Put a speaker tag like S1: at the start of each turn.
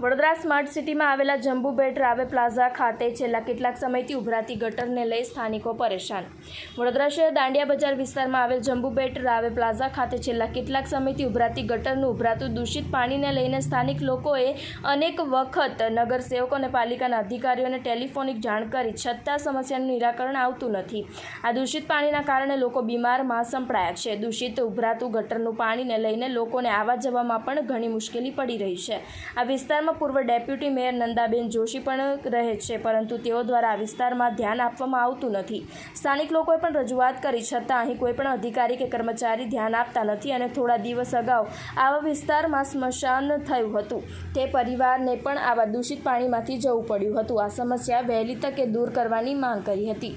S1: Vadodara smart સિટીમાં આવેલા જંબુ બેટ રાવે પ્લાઝા ખાતે છેલ્લા કેટલાક સમયથી ઉભરાતી ગટરને લઈ સ્થાનિકો પરેશાન. વડોદરા શહેર દાંડિયા બજાર વિસ્તારમાં આવેલ જંબુ બેટ રાવે પ્લાઝા ખાતે છેલ્લા કેટલાક સમયથી ઉભરાતી ગટરનું ઉભરાતું દૂષિત પાણીને લઈને સ્થાનિક લોકોએ અનેક વખત નગરસેવકો અને પાલિકાના અધિકારીઓને ટેલિફોનિક જાણ કરી છતાં સમસ્યાનું નિરાકરણ આવતું નથી. આ દૂષિત પાણીના કારણે લોકો બીમારમાં સંપડાયા છે. દૂષિત ઉભરાતું ગટરનું પાણીને લઈને લોકોને આવવા જવામાં પણ ઘણી મુશ્કેલી પડી રહી છે. આ વિસ્તારમાં પૂર્વ ડેપ્યુટી મેયર નંદાબેન જોશી પણ રહે છે, પરંતુ તેઓ દ્વારા આ વિસ્તારમાં ધ્યાન આપવામાં આવતું નથી. સ્થાનિક લોકોએ પણ રજૂઆત કરી, છતાં અહીં કોઈપણ અધિકારી કે કર્મચારી ધ્યાન આપતા નથી અને થોડા દિવસ અગાઉ આવા વિસ્તારમાં સ્મશાન થયું હતું. તે પરિવારને પણ આવા દૂષિત પાણીમાંથી જવું પડ્યું હતું. આ સમસ્યા વહેલી તકે દૂર કરવાની માંગ કરી હતી.